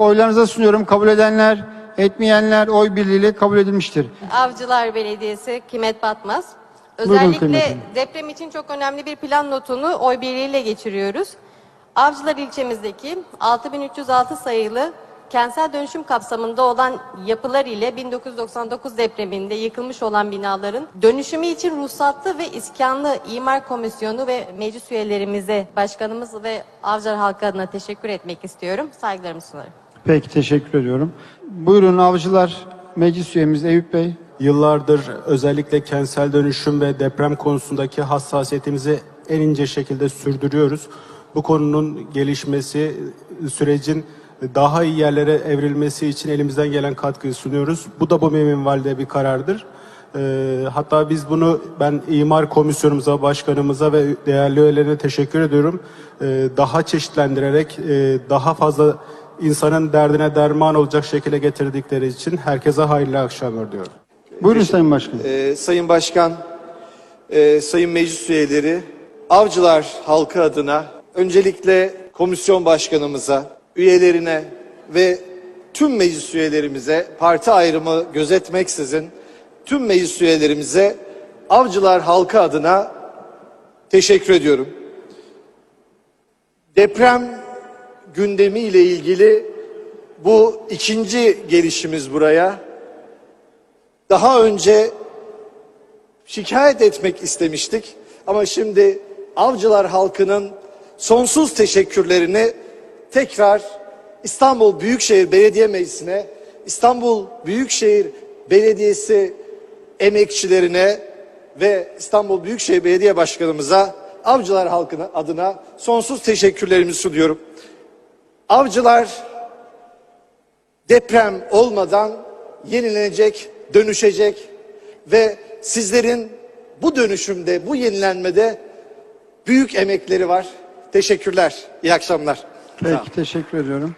Oylarınıza sunuyorum. Kabul edenler, etmeyenler oy birliğiyle kabul edilmiştir. Avcılar Belediyesi Kimet Batmaz. Özellikle Kıymet deprem için çok önemli bir plan notunu oy birliğiyle geçiriyoruz. Avcılar ilçemizdeki 6306 sayılı kentsel dönüşüm kapsamında olan yapılar ile 1999 depreminde yıkılmış olan binaların dönüşümü için ruhsatlı ve iskanlı imar komisyonu ve meclis üyelerimize, başkanımız ve Avcılar halkı adına teşekkür etmek istiyorum. Saygılarımı sunarım. Peki teşekkür ediyorum. Buyurun avcılar meclis üyemiz Eyüp Bey. Yıllardır özellikle kentsel dönüşüm ve deprem konusundaki hassasiyetimizi en ince şekilde sürdürüyoruz. Bu konunun gelişmesi, sürecin daha iyi yerlere evrilmesi için elimizden gelen katkıyı sunuyoruz. Bu da bu minvalde bir karardır. Ee, hatta biz bunu ben imar komisyonumuza, başkanımıza ve değerli üyelerine teşekkür ediyorum. Ee, daha çeşitlendirerek, e, daha fazla insanın derdine derman olacak şekilde getirdikleri için herkese hayırlı akşamlar diyorum. Buyurun Sayın Başkan. Ee, Sayın Başkan, e, Sayın Meclis Üyeleri, Avcılar halkı adına öncelikle komisyon başkanımıza, üyelerine ve tüm meclis üyelerimize parti ayrımı gözetmeksizin tüm meclis üyelerimize Avcılar halkı adına teşekkür ediyorum. Deprem gündemi ile ilgili bu ikinci gelişimiz buraya. Daha önce şikayet etmek istemiştik ama şimdi avcılar halkının sonsuz teşekkürlerini tekrar İstanbul Büyükşehir Belediye Meclisi'ne, İstanbul Büyükşehir Belediyesi emekçilerine ve İstanbul Büyükşehir Belediye Başkanımıza avcılar halkına adına sonsuz teşekkürlerimi sunuyorum. Avcılar deprem olmadan yenilenecek, dönüşecek ve sizlerin bu dönüşümde, bu yenilenmede büyük emekleri var. Teşekkürler. İyi akşamlar. Peki teşekkür ediyorum.